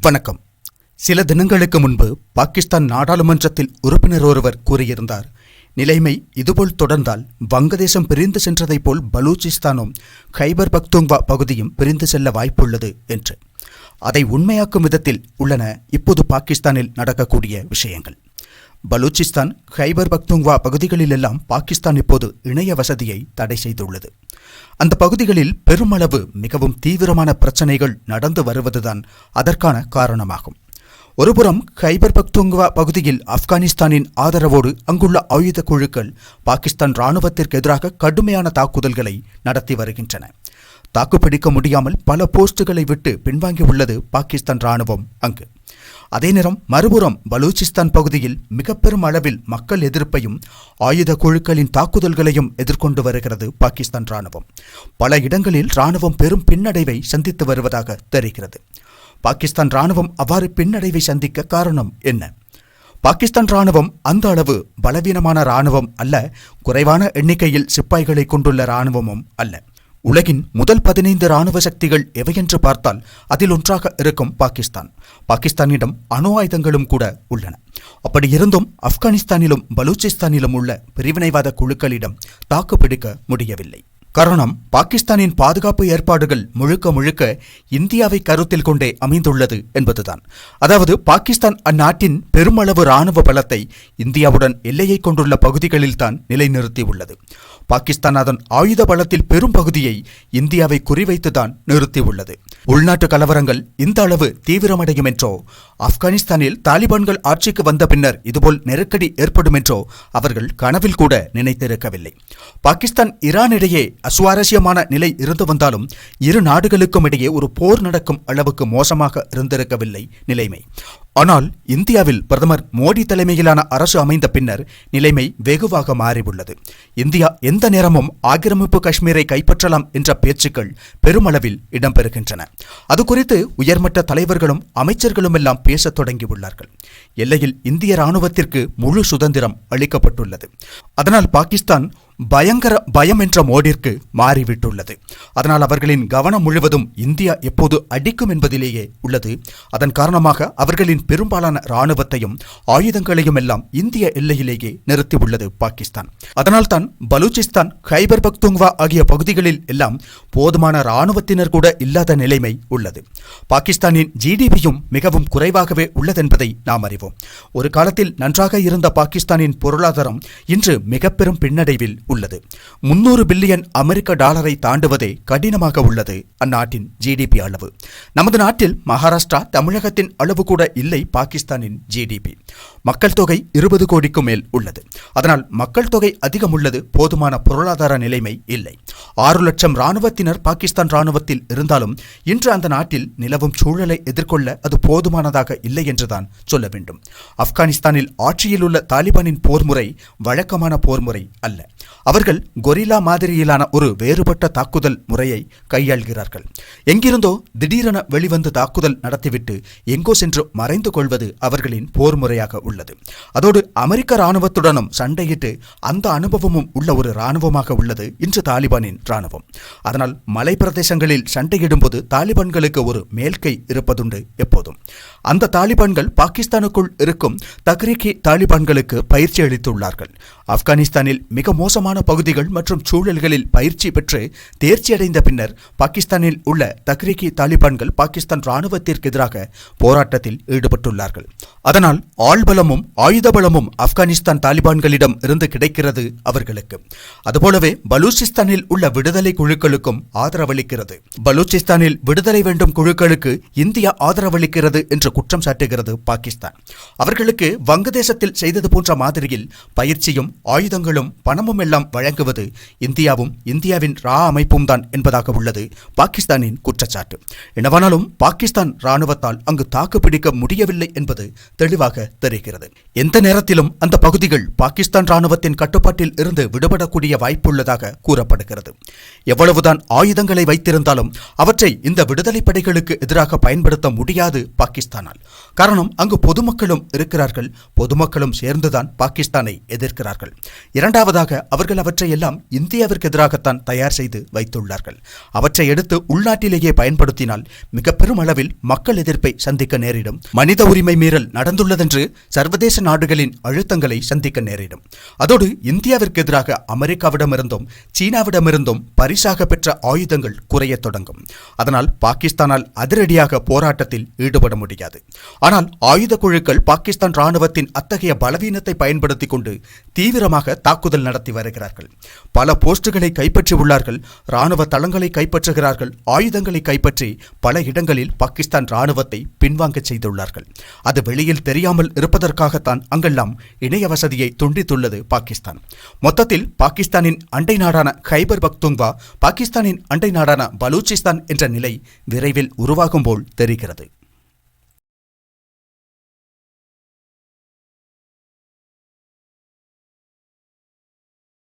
வணக்கம். சில தினங்களுக்கு முன்பு பாகிஸ்தான் நாடாளுமன்றத்தில் உறுப்பினர் ஒருவர் கூறியிருந்தார். நிலைமை இதுபோல் தொடர்ந்தால் வங்கதேசம் பிரிந்து சென்றதைப் போல் பலூச்சிஸ்தானும் ஹைபர் பக்துங்வா பகுதியும் பிரிந்து செல்ல வாய்ப்புள்ளது என்று. அதை உண்மையாக்கும் விதத்தில் உள்ளன இப்போது பாகிஸ்தானில் நடக்கக்கூடிய விஷயங்கள். பலூச்சிஸ்தான் ஹைபர் பக்துங்வா பகுதிகளிலெல்லாம் பாகிஸ்தான் இப்போது இணைய வசதியை தடை செய்துள்ளது. அந்த பகுதிகளில் பெருமளவு மிகவும் தீவிரமான பிரச்சனைகள் நடந்து வருவதுதான் அதற்கான காரணமாகும். ஒருபுறம் ஹைபர் பக்துங்வா பகுதியில் ஆப்கானிஸ்தானின் ஆதரவோடு அங்குள்ள ஆயுத குழுக்கள் பாகிஸ்தான் ராணுவத்திற்கு எதிராக கடுமையான தாக்குதல்களை நடத்தி வருகின்றன. தாக்குப்பிடிக்க முடியாமல் பல போஸ்டுகளை விட்டு பின்வாங்கியுள்ளது பாகிஸ்தான் ராணுவம் அங்கு. அதே நேரம் மறுபுறம் பலூச்சிஸ்தான் பகுதியில் மிக பெரும் அளவில் மக்கள் எதிர்ப்பையும் ஆயுத குழுக்களின் தாக்குதல்களையும் எதிர்கொண்டு வருகிறது பாகிஸ்தான் ராணுவம் பல இடங்களில் ராணுவம் பெரும் பின்னடைவை சந்தித்து வருவதாக தெரிகிறது. பாகிஸ்தான் ராணுவம் அவ்வாறு பின்னடைவை சந்திக்க காரணம் என்ன? பாகிஸ்தான் ராணுவம் அந்த அளவு பலவீனமான ராணுவம் அல்ல குறைவான எண்ணிக்கையில் சிப்பாய்களை கொண்டுள்ள ராணுவமும் அல்ல. உலகின் முதல் பதினைந்து ராணுவ சக்திகள் எவையென்று பார்த்தால் அதில் ஒன்றாக இருக்கும் பாகிஸ்தான். பாகிஸ்தானிடம் அணு ஆயுதங்களும் கூட உள்ளன. அப்படி இருந்தும் ஆப்கானிஸ்தானிலும் பலூச்சிஸ்தானிலும் உள்ள பிரிவினைவாத குழுக்களிடம் தாக்குப்பிடிக்க முடியவில்லை. காரணம் பாகிஸ்தானின் பாதுகாப்பு ஏற்பாடுகள் முழுக்க முழுக்க இந்தியாவை கருத்தில் கொண்டே அமைந்துள்ளது என்பதுதான். அதாவது பாகிஸ்தான் அந்நாட்டின் பெருமளவு ராணுவ பலத்தை இந்தியாவுடன் எல்லையை கொண்டுள்ள பகுதிகளில்தான் நிலைநிறுத்தியுள்ளது. பாகிஸ்தான் அதன் ஆயுத பலத்தில் பெரும் பகுதியை இந்தியாவை குறிவைத்துதான் நிறுத்தியுள்ளது. உள்நாட்டு கலவரங்கள் இந்த அளவு தீவிரமடையும் என்றோ ஆப்கானிஸ்தானில் தாலிபான்கள் ஆட்சிக்கு வந்த பின்னர் இதுபோல் நெருக்கடி ஏற்படும் என்றோ அவர்கள் கனவில் கூட நினைத்திருக்கவில்லை. பாகிஸ்தான் ஈரான் இடையே அசுவாரஸ்யமான நிலை இருந்து வந்தாலும் இரு நாடுகளுக்கும் இடையே ஒரு போர் நடக்கும் அளவுக்கு மோசமாக இருந்திருக்கவில்லை நிலைமை. ஆனால் இந்தியாவில் பிரதமர் மோடி தலைமையிலான அரசு அமைந்த பின்னர் நிலைமை வெகுவாக மாறியுள்ளது. இந்தியா எந்த நேரமும் ஆக்கிரமிப்பு காஷ்மீரை கைப்பற்றலாம் என்ற பேச்சுக்கள் பெருமளவில் இடம்பெறுகின்றன. அது குறித்து உயர்மட்ட தலைவர்களும் அமைச்சர்களும் எல்லாம் பேசத் தொடங்கியுள்ளார்கள். எல்லையில் இந்திய ராணுவத்திற்கு முழு சுதந்திரம் அளிக்கப்பட்டுள்ளது. அதனால் பாகிஸ்தான் பயங்கர பயம் என்ற மோடிற்கு மாறிவிட்டுள்ளது. அதனால் அவர்களின் கவனம் முழுவதும் இந்தியா எப்போது அடிக்கும் என்பதிலேயே உள்ளது. அதன் காரணமாக அவர்களின் பெரும்பாலான இராணுவத்தையும் ஆயுதங்களையும் எல்லாம் இந்திய எல்லையிலேயே நிறுத்தியுள்ளது பாகிஸ்தான். அதனால்தான் பலூச்சிஸ்தான் கைபர் பக்துங்வா ஆகிய பகுதிகளில் எல்லாம் போதுமான இராணுவத்தினர் கூட இல்லாத நிலைமை உள்ளது. பாகிஸ்தானின் ஜிடிபியும் மிகவும் குறைவாகவே உள்ளதென்பதை நாம் அறிவோம். ஒரு காலத்தில் நன்றாக இருந்த பாகிஸ்தானின் பொருளாதாரம் இன்று மிக பெரும் பின்னடைவில் உள்ளது. முன்னூறு பில்லியன் அமெரிக்க டாலரை தாண்டுவதே கடினமாக உள்ளது அந்நாட்டின் ஜிடிபி அளவு. நமது நாட்டில் மகாராஷ்டிரா தமிழகத்தின் அளவு கூட இல்லை பாகிஸ்தானின் ஜிடிபி மக்கள் தொகை இருபது கோடிக்கும் மேல் உள்ளது. அதனால் மக்கள் தொகை அதிகம் உள்ளது போதுமான பொருளாதார நிலைமை இல்லை. ஆறு லட்சம் ராணுவத்தினர் பாகிஸ்தான் ராணுவத்தில் இருந்தாலும் இன்று அந்த நாட்டில் நிலவும் சூழலை எதிர்கொள்ள அது போதுமானதாக இல்லை என்றுதான் சொல்ல வேண்டும். ஆப்கானிஸ்தானில் ஆட்சியில் உள்ள தாலிபானின் போர்முறை வழக்கமான போர்முறை அல்ல. அவர்கள் கொரிலா மாதிரியிலான ஒரு வேறுபட்ட தாக்குதல் முறையை கையாள்கிறார்கள். எங்கிருந்தோ திடீரென வெளிவந்து தாக்குதல் நடத்திவிட்டு எங்கோ சென்று மறைந்து கொள்வது அவர்களின் போர் முறையாக உள்ளது. அதோடு அமெரிக்க இராணுவத்துடனும் சண்டையிட்டு அந்த அனுபவமும் உள்ள ஒரு இராணுவமாக உள்ளது இன்று தாலிபானின் இராணுவம். அதனால் மலை பிரதேசங்களில் சண்டையிடும்போது தாலிபான்களுக்கு ஒரு மேல்கை இருப்பதுண்டு எப்போதும். அந்த தாலிபான்கள் பாகிஸ்தானுக்குள் இருக்கும் தக்ரீக்கி தாலிபான்களுக்கு பயிற்சி அளித்துள்ளார்கள். ஆப்கானிஸ்தானில் மிக மோசம் மோசமான பகுதிகள் மற்றும் சூழல்களில் பயிற்சி பெற்று தேர்ச்சியடைந்த பின்னர் பாகிஸ்தானில் உள்ள தக்ரீகி தாலிபான்கள் பாகிஸ்தான் ராணுவத்திற்கு எதிராக போராட்டத்தில் ஈடுபட்டுள்ளார்கள். அதனால் ஆள்பலமும் ஆயுத பலமும் ஆப்கானிஸ்தான் தாலிபான்களிடம் இருந்து கிடைக்கிறது அவர்களுக்கு. அதுபோலவே பலூச்சிஸ்தானில் உள்ள விடுதலை குழுக்களுக்கும் ஆதரவளிக்கிறது. பலூச்சிஸ்தானில் விடுதலை வேண்டும் குழுக்களுக்கு இந்தியா ஆதரவளிக்கிறது என்று குற்றம் சாட்டுகிறது பாகிஸ்தான். அவர்களுக்கு வங்கதேசத்தில் செய்தது போன்ற மாதிரியில் பயிற்சியும் ஆயுதங்களும் பணமும் எல்லாம் எல்லாம் வழங்குவது இந்தியாவும் இந்தியாவின் ரா அமைப்பும் தான் என்பதாக உள்ளது பாகிஸ்தானின் குற்றச்சாட்டு. என்னவானாலும் பாகிஸ்தான் ராணுவத்தால் அங்கு தாக்குப்பிடிக்க முடியவில்லை என்பது தெளிவாக தெரிகிறது. எந்த நேரத்திலும் அந்த பகுதிகள் பாகிஸ்தான் ராணுவத்தின் கட்டுப்பாட்டில் இருந்து விடுபடக்கூடிய வாய்ப்புள்ளதாக கூறப்படுகிறது. எவ்வளவுதான் ஆயுதங்களை வைத்திருந்தாலும் அவற்றை இந்த விடுதலை படைகளுக்கு எதிராக பயன்படுத்த முடியாது பாகிஸ்தானால். காரணம் அங்கு பொதுமக்களும் இருக்கிறார்கள். பொதுமக்களும் சேர்ந்துதான் பாகிஸ்தானை எதிர்க்கிறார்கள். இரண்டாவதாக அவர் அவர்கள் அவற்றை எல்லாம் இந்தியாவிற்கு எதிராகத்தான் தயார் செய்து வைத்துள்ளார்கள். அவற்றை எடுத்து உள்நாட்டிலேயே பயன்படுத்தினால் மிக பெரும் அளவில் மக்கள் எதிர்ப்பை சந்திக்க நேரிடும். மனித உரிமை மீறல் நடந்துள்ளதென்று சர்வதேச நாடுகளின் அழுத்தங்களை சந்திக்க நேரிடும். அதோடு இந்தியாவிற்கு எதிராக அமெரிக்காவிடமிருந்தும் சீனாவிடமிருந்தும் பரிசாக பெற்ற ஆயுதங்கள் குறையத் தொடங்கும். அதனால் பாகிஸ்தானால் அதிரடியாக போராட்டத்தில் ஈடுபட முடியாது. ஆனால் ஆயுத குழுக்கள் பாகிஸ்தான் ராணுவத்தின் அத்தகைய பலவீனத்தை பயன்படுத்திக் கொண்டு தீவிரமாக தாக்குதல் நடத்தி வருகிறார்கள் பல போஸ்டுகளை கைப்பற்றி உள்ளார்கள் ராணுவ தளங்களை கைப்பற்றுகிறார்கள். ஆயுதங்களை கைப்பற்றி பல இடங்களில் பாகிஸ்தான் ராணுவத்தை பின்வாங்கச் செய்துள்ளார்கள். அது வெளியில் தெரியாமல் இருப்பதற்காகத்தான் அங்கெல்லாம் இணைய வசதியை துண்டித்துள்ளது பாகிஸ்தான். மொத்தத்தில் பாகிஸ்தானின் அண்டை நாடான கைபர் பக்துங்வா பாகிஸ்தானின் அண்டை நாடான பலூச்சிஸ்தான் என்ற நிலை விரைவில் உருவாகும் போல் தெரிகிறது.